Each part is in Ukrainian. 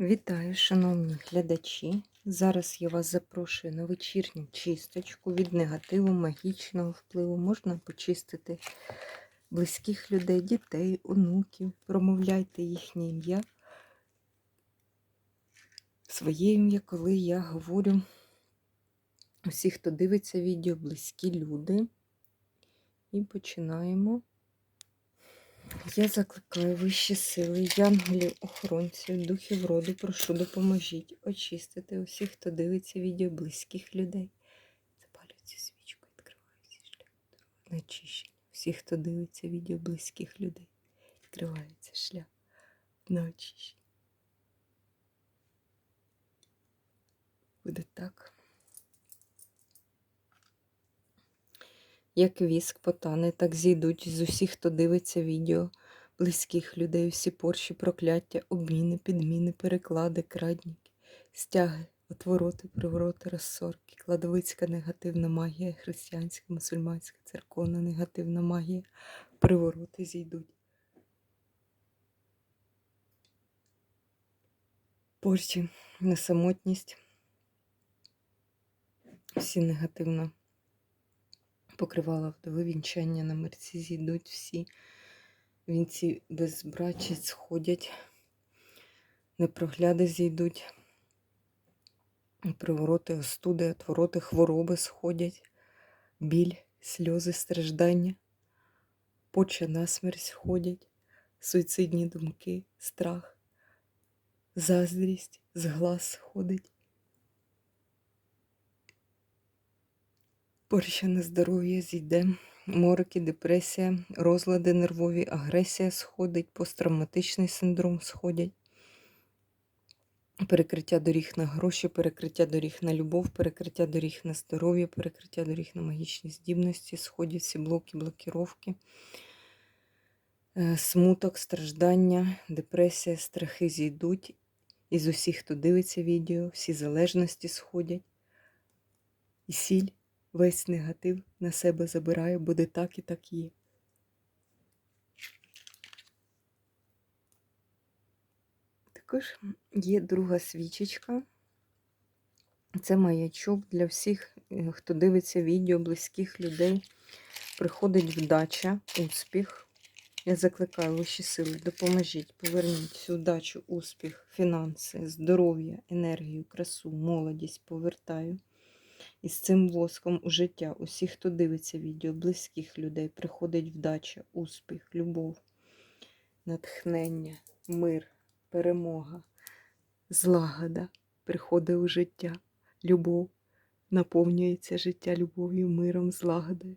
Вітаю, шановні глядачі. Зараз я вас запрошую на вечірню чисточку від негативу, магічного впливу. Можна почистити близьких людей, дітей, онуків, промовляйте їхнє ім'я. Своє ім'я, коли я говорю усі, хто дивиться відео, близькі люди. І починаємо. Я закликаю вищі сили, янголів, охоронців, духів роду, прошу, допоможіть очистити усіх, хто дивиться відео близьких людей. Запалюю цю свічку, відкриваються шлях дороги на очищення. Всіх, хто дивиться відео близьких людей, відкривається шлях на очищення. Буде так. Як віск потане, так зійдуть з усіх, хто дивиться відео, близьких людей, всі порші, прокляття, обміни, підміни, переклади, крадніки, стяги, отвороти, привороти, розсорки, кладовицька негативна магія, християнська, мусульманська, церковна негативна магія, привороти зійдуть. Порші на самотність, всі негативно покривала вдови вінчання на мерці зійдуть всі. Вінці безбрачі сходять, непрогляди зійдуть, привороти, остуди, отвороти, хвороби сходять, біль, сльози, страждання, поче насмерть сходять, суїцидні думки, страх, заздрість, з глаз сходить. Порщене здоров'я зійде, морики, депресія, розлади нервові, агресія сходить, посттравматичний синдром сходять, перекриття доріг на гроші, перекриття доріг на любов, перекриття доріг на здоров'я, перекриття доріг на магічні здібності, сходять всі блоки, блокіровки, е, смуток, страждання, депресія, страхи зійдуть. Із усіх, хто дивиться відео, всі залежності сходять. І сіль весь негатив на себе забирає, буде так і так є. Також є друга свічечка. Це маячок для всіх, е, хто дивиться відео, близьких людей. Приходить вдача, успіх. Я закликаю вищі сили, допоможіть, поверніть всю вдачу, успіх, фінанси, здоров'я, енергію, красу, молодість повертаю. І з цим воском у життя усі, хто дивиться відео, близьких людей, приходить вдача, успіх, любов, натхнення, мир, перемога, злагода приходить у життя, любов, наповнюється життя любов'ю, миром, злагодою.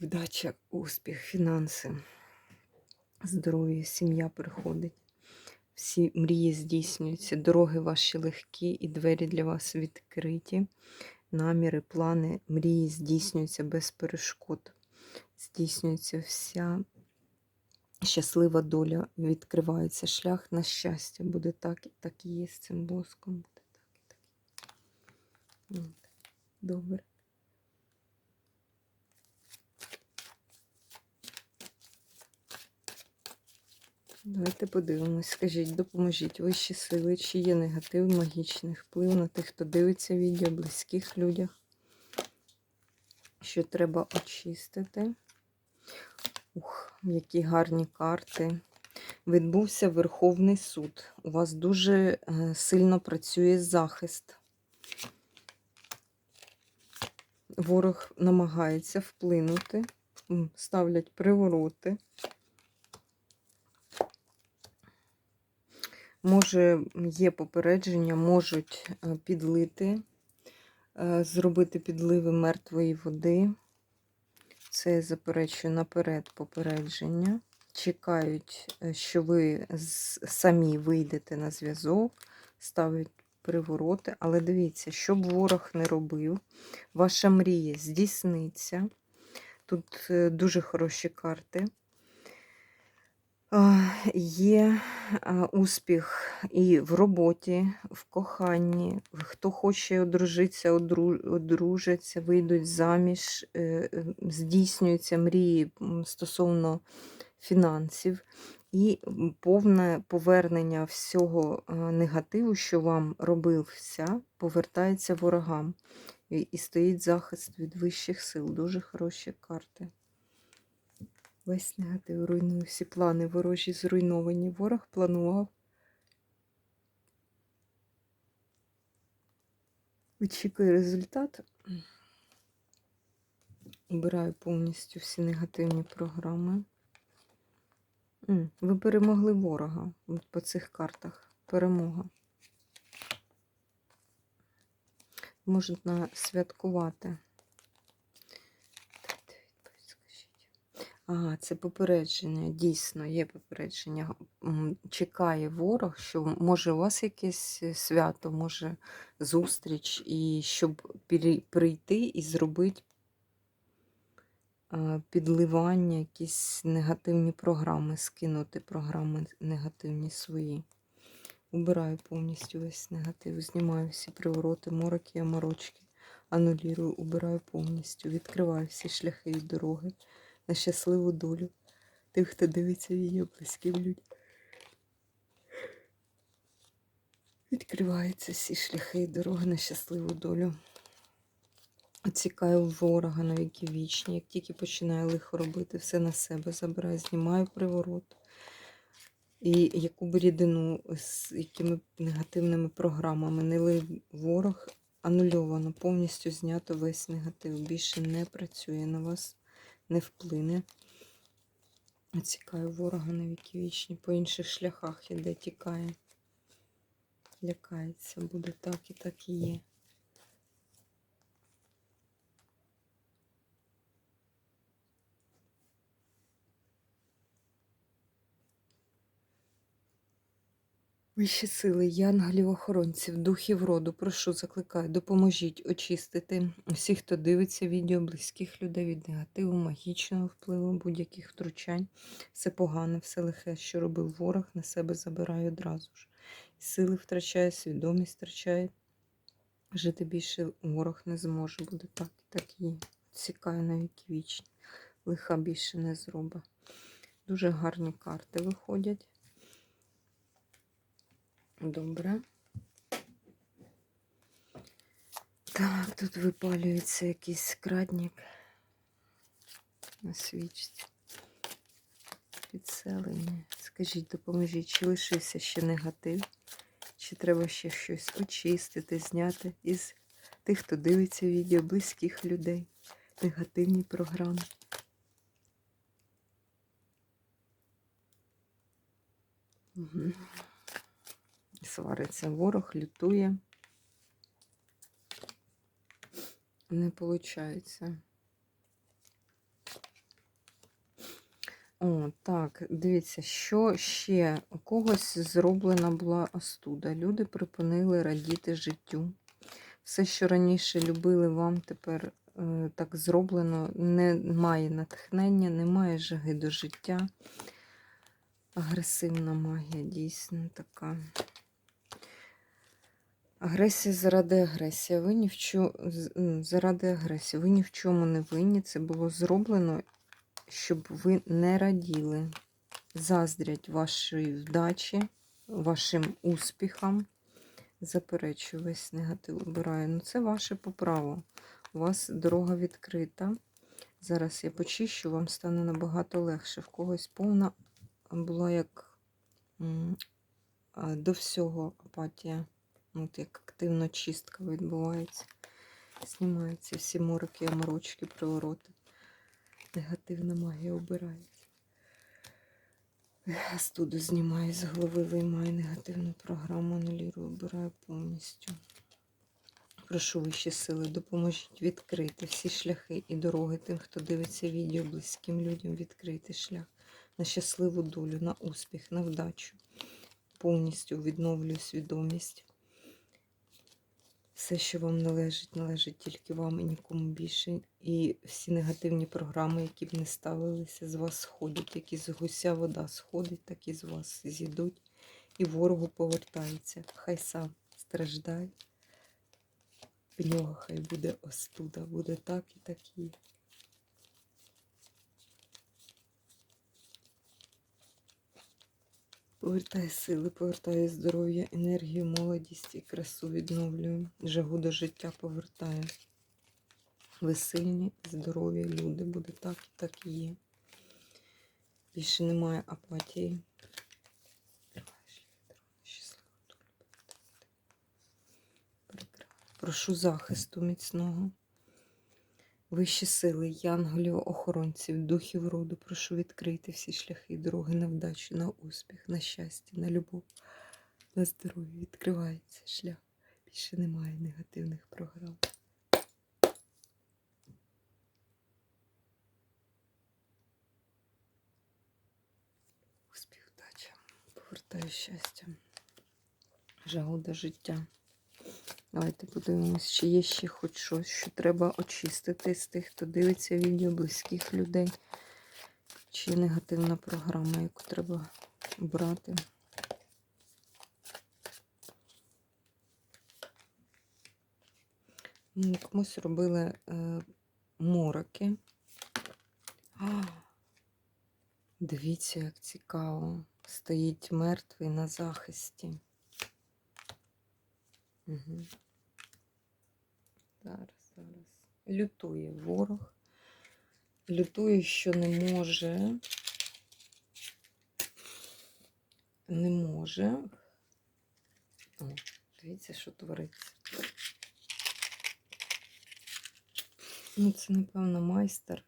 Вдача, успіх, фінанси, здоров'я, сім'я приходить. Всі мрії здійснюються, дороги ваші легкі і двері для вас відкриті. Наміри, плани, мрії здійснюються без перешкод. Здійснюється вся щаслива доля, відкривається шлях на щастя. Буде так і так і є з цим воском. Буде так і так. Добре. Давайте подивимось. Скажіть, допоможіть вищі сили, чи є негатив, магічний вплив на тих, хто дивиться відео, близьких людях, що треба очистити. Ух, які гарні карти. Відбувся Верховний суд. У вас дуже е, сильно працює захист. Ворог намагається вплинути, ставлять привороти. Може, є попередження, можуть е, підлити, е, зробити підливи мертвої води. Це заперечую наперед попередження. Чекають, е, що ви самі вийдете на зв'язок, ставлять привороти. Але дивіться, щоб ворог не робив, ваша мрія здійсниться. Тут дуже хороші карти. Є успіх і в роботі, в коханні. Хто хоче одружитися, одружаться, вийдуть заміж, е, е, здійснюються мрії стосовно фінансів і повне повернення всього негативу, що вам робився, повертається ворогам. І стоїть захист від вищих сил. Дуже хороші карти. Весь негатив руйнує всі плани ворожі зруйновані. Ворог планував. Очікує результат. Убираю повністю всі негативні програми. Ви перемогли ворога от по цих картах. Перемога. Можна святкувати. Дайте відповідь, скажіть. Ага, це попередження. Дійсно, є попередження. Чекає ворог, що може у вас якесь е, свято, може зустріч, і щоб прийти і зробити підливання, якісь негативні програми, скинути програми негативні свої. Убираю повністю весь негатив, знімаю всі привороти, мороки, аморочки, анулірую, убираю повністю, відкриваю всі шляхи і дороги на щасливу долю тих, хто дивиться відео близьким людям. Відкриваються всі шляхи і дороги на щасливу долю. Оцікаю ворога на віки вічні. Як тільки починає лихо робити, все на себе забираю, знімаю приворот. І яку б рідину з якими негативними програмами не лив ворог, анульовано, повністю знято весь негатив. Більше не працює на вас, не вплине. Цікаю ворога на віки вічні. По інших шляхах іде, тікає. Лякається, буде так і так і є. Вищі сили, янголів, охоронців, духів роду, прошу, закликаю, допоможіть очистити всіх, хто дивиться відео, близьких людей від негативу, магічного впливу, будь-яких втручань. Все погане, все лихе, що робив ворог, на себе забираю одразу ж. Сили втрачає, свідомість втрачає. Жити більше ворог не зможе, буде так і так і є. Цікаю на віки вічні. Лиха більше не зробить. Дуже гарні карти виходять. Добре. Так, тут випалюється якийсь крадник на свічці. Підселення. Скажіть, допоможіть, чи лишився ще негатив, чи треба ще щось очистити, зняти із тих, хто дивиться відео, близьких людей, негативні програми. Угу. Свариться ворог, лютує. Не виходить. О, так, дивіться, що ще у когось зроблена була остуда. Люди припинили радіти життю. Все, що раніше любили вам, тепер е, так зроблено, немає натхнення, немає жаги до життя. Агресивна магія, дійсно така. Агресія заради агресії. Ви ні в чому заради агресії. Ви ні в чому не винні. Це було зроблено, щоб ви не раділи. Заздрять вашої вдачі, вашим успіхам. Заперечую весь негатив обираю. Ну, це ваше по праву. У вас дорога відкрита. Зараз я почищу, вам стане набагато легше. В когось повна була як до всього апатія. От як активно чистка відбувається. Знімаються всі мороки, аморочки, привороти. Негативна магія обирається. Студу знімаю з голови, виймаю негативну програму, анулірую, обираю повністю. Прошу вищі сили, допоможіть відкрити всі шляхи і дороги тим, хто дивиться відео, близьким людям відкрити шлях на щасливу долю, на успіх, на вдачу. Повністю відновлюю свідомість. Все, що вам належить, належить тільки вам і нікому більше. І всі негативні програми, які б не ставилися, з вас сходять. Як із гуся вода сходить, так і з вас зійдуть. І ворогу повертається. Хай сам страждає. В нього хай буде остуда, буде так і так і. Повертає сили, повертає здоров'я, енергію, молодість і красу відновлює. Жагу до життя повертає. Ви сильні, здорові люди. Буде так і так і є. Більше немає апатії. Прошу захисту міцного. Вищі сили, янголів, охоронців, духів роду, прошу відкрити всі шляхи, дороги на вдачу, на успіх, на щастя, на любов, на здоров'я. Відкривається шлях. Більше немає негативних програм. Успіх, вдача. Повертаю щастя. Жагу до життя. Давайте подивимось, чи є ще хоч щось, що треба очистити з тих, хто дивиться відео близьких людей. Чи негативна програма, яку треба брати. Комусь робили е, мороки. А, дивіться, як цікаво. Стоїть мертвий на захисті. Угу. Зараз, зараз. Лютує ворог. Лютує, що не може. Не може. О, дивіться, що твориться. Ну, це, напевно, майстер.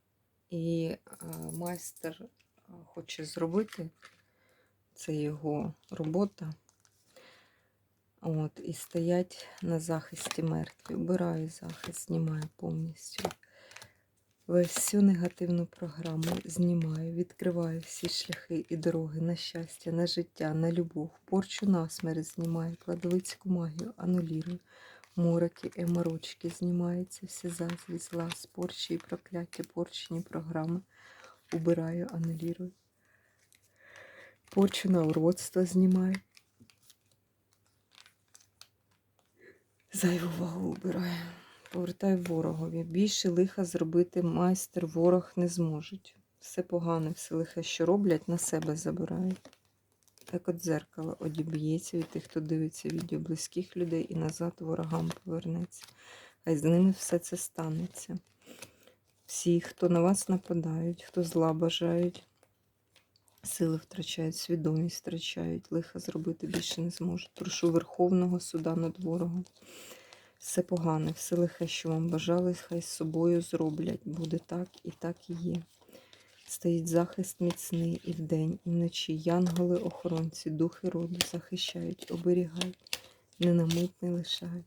І а, майстер хоче зробити. Це його робота. От, і стоять на захисті мертві. Убираю захист, знімаю повністю. Всю негативну програму знімаю, відкриваю всі шляхи і дороги на щастя, на життя, на любов, порчу насмерть знімаю, кладовицьку магію, анулірую, мороки, еморочки знімаються, всі зазлі, зла, порчі і прокляття, порчені програми. Убираю, анулірую. Порчу на уродство знімаю. Зайву вагу убираю. Повертаю ворогові. Більше лиха зробити майстер ворог не зможуть. Все погане, все лихе, що роблять, на себе забирають. Так от дзеркало одіб'ється від тих, хто дивиться відео близьких людей і назад ворогам повернеться. Хай з ними все це станеться. Всі, хто на вас нападають, хто зла бажають, сили втрачають, свідомість втрачають, лиха зробити більше не зможуть. Прошу Верховного суда над ворогом. Все погане, все лихе, що вам бажали, хай з собою зроблять. Буде так і так і є. Стоїть захист міцний і вдень, і вночі. Янголи, охоронці, духи роду захищають, оберігають, не на мить не лишають.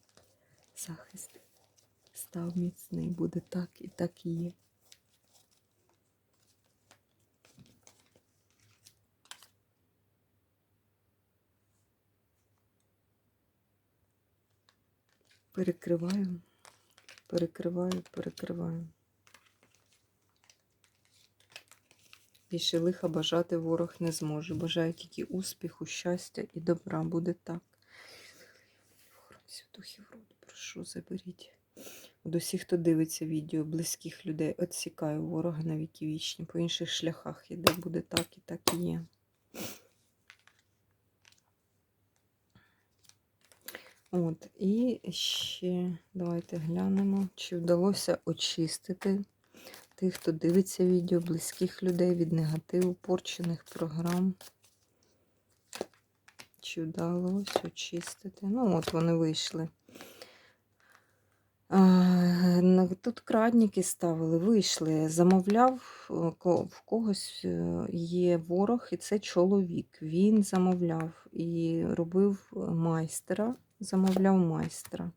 Захист став міцний, буде так і так і є. Перекриваю, перекриваю, перекриваю. Більше лиха бажати ворог не зможе. Бажаю тільки успіху, щастя і добра. Буде так. Духів роду, прошу, заберіть. От усіх, хто дивиться відео, близьких людей, відсікаю ворога на віки вічні. По інших шляхах іде, буде так і так і є. От, і ще давайте глянемо, чи вдалося очистити тих, хто дивиться відео, близьких людей від негативу, порчених програм. Чи вдалося очистити? Ну, от вони вийшли. Тут крадники ставили, вийшли. Замовляв, е, в когось е, є ворог, і це чоловік. Він замовляв і робив майстера, замовляв майстра.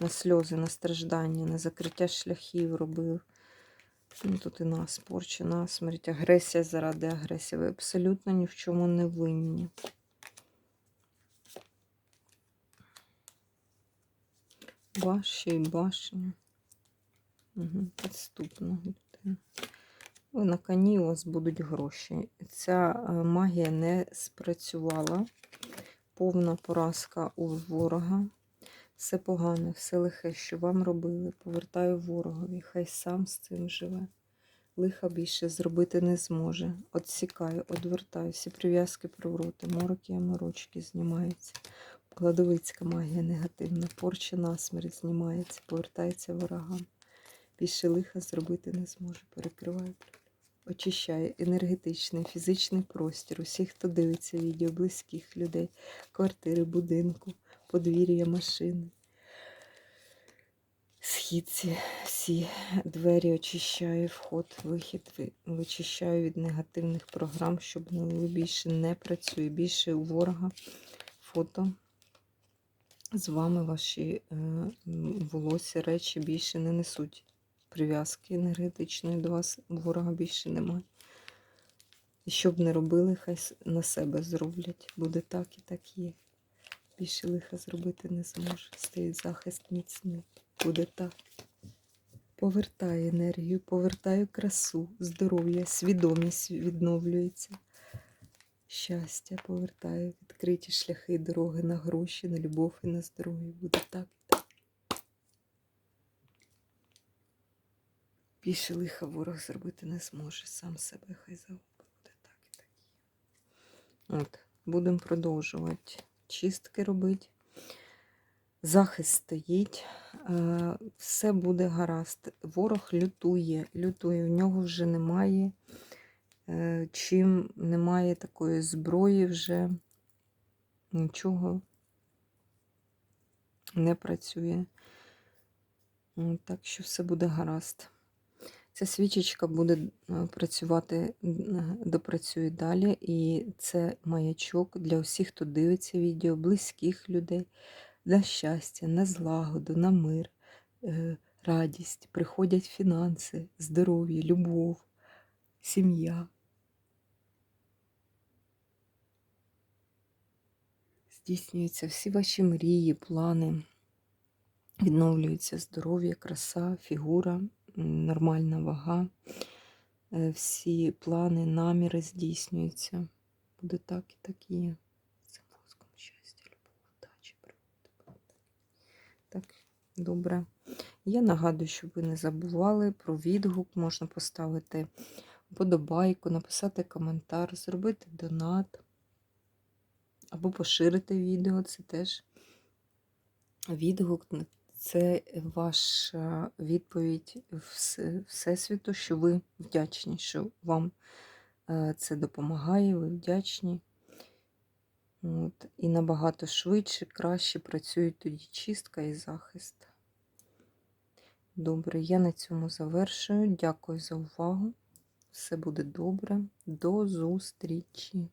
На сльози, на страждання, на закриття шляхів робив. Ну, тут і нас порча, насмерть, агресія заради агресії. Ви абсолютно ні в чому не винні. Ваші і башня. Угу, підступно. Ви на коні у вас будуть гроші. Ця е, магія не спрацювала. Повна поразка у ворога. Все погане, все лихе, що вам робили. Повертаю ворогові. Хай сам з цим живе. Лиха більше зробити не зможе. Отсікаю, одвертаю, всі прив'язки привороти, мороки і морочки знімаються. Кладовицька магія негативна, порча насмерть знімається, повертається ворогам. Більше лиха зробити не зможе. Перекриваю, очищаю енергетичний, фізичний простір. Усіх, хто дивиться відео, близьких людей, квартири, будинку, подвір'я, машини. Східці, всі двері очищаю, вход, вихід, ви- вичищаю від негативних програм, щоб більше не працює. Більше у ворога фото з вами ваші е, волосся, речі більше не несуть. Прив'язки енергетичної до вас ворога більше немає. І що б не робили, хай на себе зроблять. Буде так і так є. Більше лиха зробити не зможе. Стоїть захист міцний. Буде так. Повертаю енергію, повертаю красу, здоров'я, свідомість відновлюється. Щастя повертаю, відкриті шляхи, дороги на гроші, на любов і на здоров'я. Буде так і так. Більше лиха ворог зробити не зможе. Сам себе хай загубить. Так і так. От, будемо продовжувати чистки робити. Захист стоїть, е, все буде гаразд. Ворог лютує, лютує, в нього вже немає е, чим немає такої зброї вже, нічого не працює. Так що все буде гаразд. Ця свічечка буде е, працювати, допрацює далі, і це маячок для усіх, хто дивиться відео, близьких людей, на щастя, на злагоду, на мир, е, радість, приходять фінанси, здоров'я, любов, сім'я. Здійснюються всі ваші мрії, плани, відновлюється здоров'я, краса, фігура, нормальна вага. Е, Всі плани, наміри здійснюються. Буде так і так є. Це воском щастя, любов, удачі, природи. Так, добре. Я нагадую, щоб ви не забували про відгук. Можна поставити вподобайку, написати коментар, зробити донат або поширити відео. Це теж відгук. Це ваша відповідь Вс- Всесвіту, що ви вдячні, що вам е, це допомагає, ви вдячні. От. І набагато швидше, краще працює тоді чистка і захист. Добре, я на цьому завершую. Дякую за увагу. Все буде добре. До зустрічі!